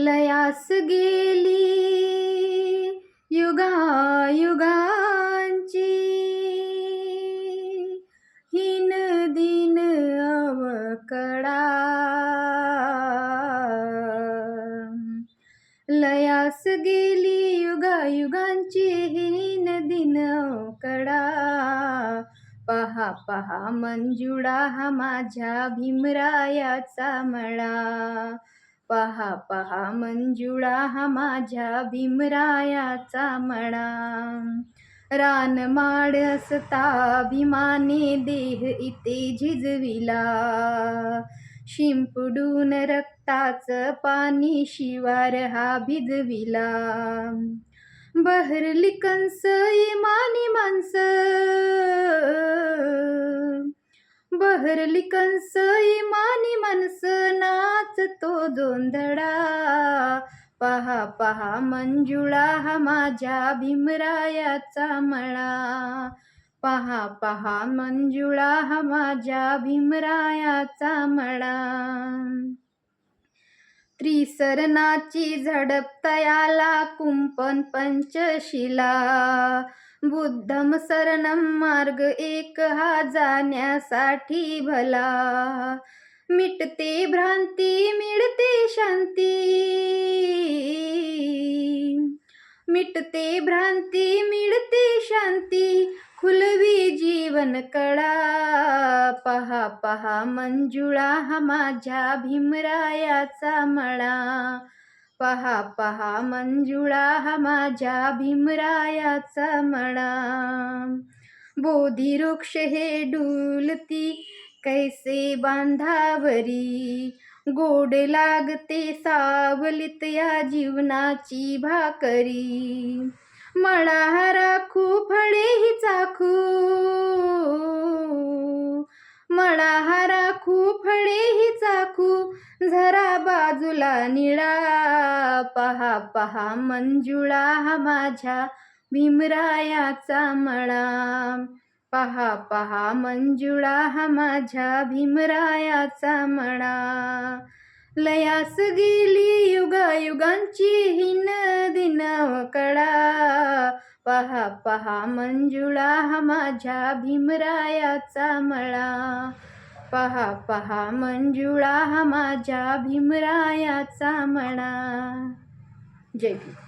लयास गेली युगा युगांची हिन दिन अवकडा लयास गेली युगा युगांची हिन दिन अवकडा पहा पहा मंजुळा हा माझ्या भीमरायाचा मळा. पहा पहा मंजुळा हा माझ्या भीमरायाचा म्हणा रानमाड असता भीमाने देह इथे झिजविला. शिंपडून रक्ताचं पाणी शिवार हा भिजविला. बहरली कंस इमानी माणसं. बहरली कंस इमानी माणसं. तो जोंधळा पहा पहा मंजुळा हा माझ्या भीमरायाचा मळा. पहा पहा मंजुळा हा माझ्या भीमरायाचा मळा. त्रिसरणाची झडप तयाला कुंपण पंचशिला. बुद्धम सरणम मार्ग एक हा जाण्यासाठी भला. मिटते भ्रांती मिळते शांती. मिटते भ्रांती मिळते शांती. खुलवी जीवन कळा. पहा पहा मंजुळा हा माझ्या भीमरायाचा मळा. पहा पहा मंजुळा हा माझ्या भीमरायाचा मळा. बोधी वृक्ष हे डुलती कैसे बांधावरी? गोड लागते सावलीत या जीवनाची भाकरी. मळा हा फळे ही चाखू मळा हा फळे ही चाखू झरा बाजूला निळा. पहा पहा मंजुळा हा माझ्या भीमरायाचा मळा. पहा पहा मंजुळा हा माझ्या भीमरायाचा मळा लयास गेली युगा युगांची हिन दिन कडा पहा पहा मंजुळा हा माझ्या भीमरायाचा मळा पहा पहा मंजुळा हा माझ्या भीमरायाचा मळा जय भीम.